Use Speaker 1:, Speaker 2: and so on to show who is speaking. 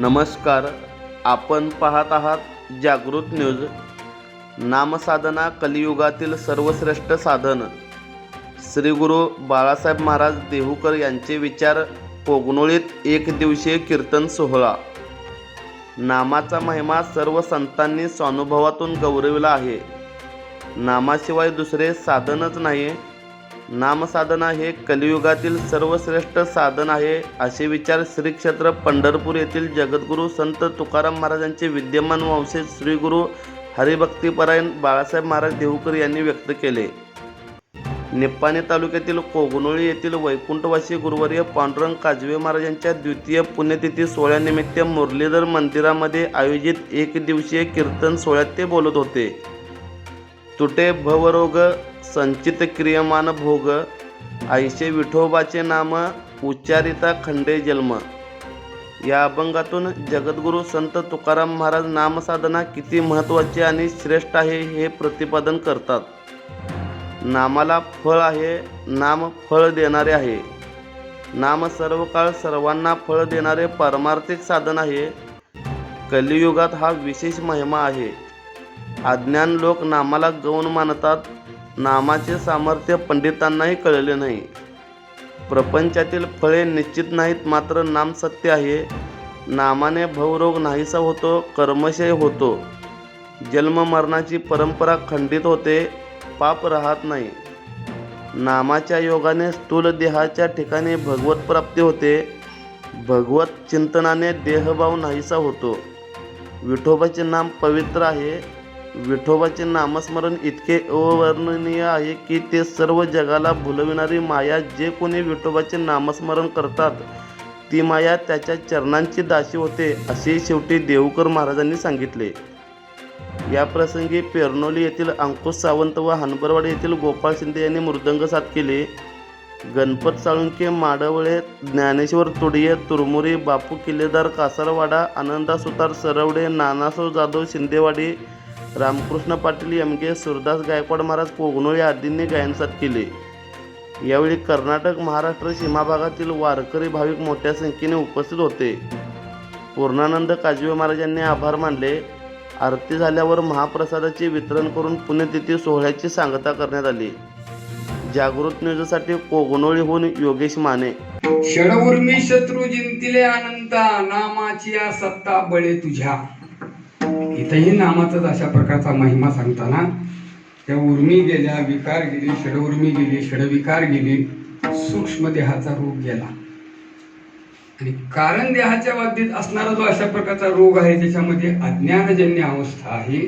Speaker 1: नमस्कार आपण पाहत आहात जागृत न्यूज. नामसाधना कलियुगातील सर्वश्रेष्ठ साधन. श्री गुरु बाळासाहेब महाराज देहूकर यांचे विचार कोगनोळीत एक दिवसीय कीर्तन सोहळा. नामाचा महिमा सर्व संतांनी स्वानुभवातून गौरविला आहे. नामाशिवाय दुसरे साधनच नाही नामसाधना हे कलियुगातील सर्वश्रेष्ठ साधन आहे असे विचार श्री क्षेत्र पंढरपूर येथील जगद्गुरू संत तुकाराम महाराजांचे विद्यमान वंशज श्रीगुरू हरिभक्तीपरायण बाळासाहेब महाराज देहूकर यांनी व्यक्त केले. निप्पाणी तालुक्यातील कोगनोळी येथील वैकुंठवासी गुरुवर्य पांडुरंग काजवे महाराजांच्या द्वितीय पुण्यतिथी सोहळ्यानिमित्त मुरलीधर मंदिरामध्ये आयोजित एक दिवसीय कीर्तन सोहळ्यात ते बोलत होते. तुटे भवरोग संचित क्रियमान भोग आईशे विठोबाचे नाम उच्चारिता खंडे जन्म. या अभंगातून जगद्गुरू संत तुकाराम महाराज नामसाधना किती महत्त्वाची आणि श्रेष्ठ आहे हे प्रतिपादन करतात. नामाला फळ आहे नाम फळ देणारे आहे. नाम सर्व काळ सर्वांना फळ देणारे पारमार्थिक साधन आहे. कलियुगात हा विशेष महिमा आहे. अज्ञान लोक नामाला गौण मानतात. नामाचे सामर्थ्य पंडितांनाही कळले नाही. प्रपंचातील फळे निश्चित नाहीत मात्र नाम सत्य आहे. नामाने भवरोग नाहीसा होतो कर्मशय होतो. जन्म मरणाची परंपरा खंडित होते पाप राहत नाही. नामाच्या योगाने स्थूल देहाच्या ठिकाणी भगवत प्राप्ती होते. भगवत चिंतनाने देहभाव नाहीसा होतो. विठोबाचे नाम पवित्र आहे. विठोबाचे नामस्मरण इतके अवर्णनीय आहे की ते सर्व जगाला भुलविणारी माया जे कोणी विठोबाचे नामस्मरण करतात ती माया त्याच्या चरणांची दाशी होते असे शेवटी देवकर महाराजांनी सांगितले. या प्रसंगी पेरनोली येथील अंकुश सावंत व हनबरवाडी येथील गोपाळ शिंदे यांनी मृदंग साथ केले. गणपत साळुंके माडवळे ज्ञानेश्वर तुडिये तुरमुरी बापू किल्लेदार कासारवाडा आनंदा सुतार सरवडे नानासो जाधव शिंदेवाडी रामकृष्ण पाटील एम. के. सुरदास गायकवाड महाराज कोगनोळे आदींनी गायनसाथ केले. यावेळी कर्नाटक महाराष्ट्र सीमा भागातील वारकरी भाविक मोठ्या संख्येने उपस्थित होते. पूर्णानंद काजवे महाराज यांनी आभार मानले. आरती झाल्यावर महाप्रसादाचे वितरण करून पुण्यतिथी सोहळ्याची सांगता करण्यात आली. जागृत न्यूजसाठी कोगनोळीहून योगेश माने.
Speaker 2: षडउर्मी शत्रू जिंतिले अनंता नामाची सत्ता बळे तुझ्या. इथंही नामाचाच अशा प्रकारचा महिमा सांगताना त्या उर्मी गेल्या विकार गेली षडउर्मी गेली षडविकार गेली सूक्ष्म देहाचा रोग गेला. आणि कारण देहाच्या बाबतीत असणारा जो अशा प्रकारचा रोग आहे त्याच्यामध्ये अज्ञानजन्य अवस्था आहे.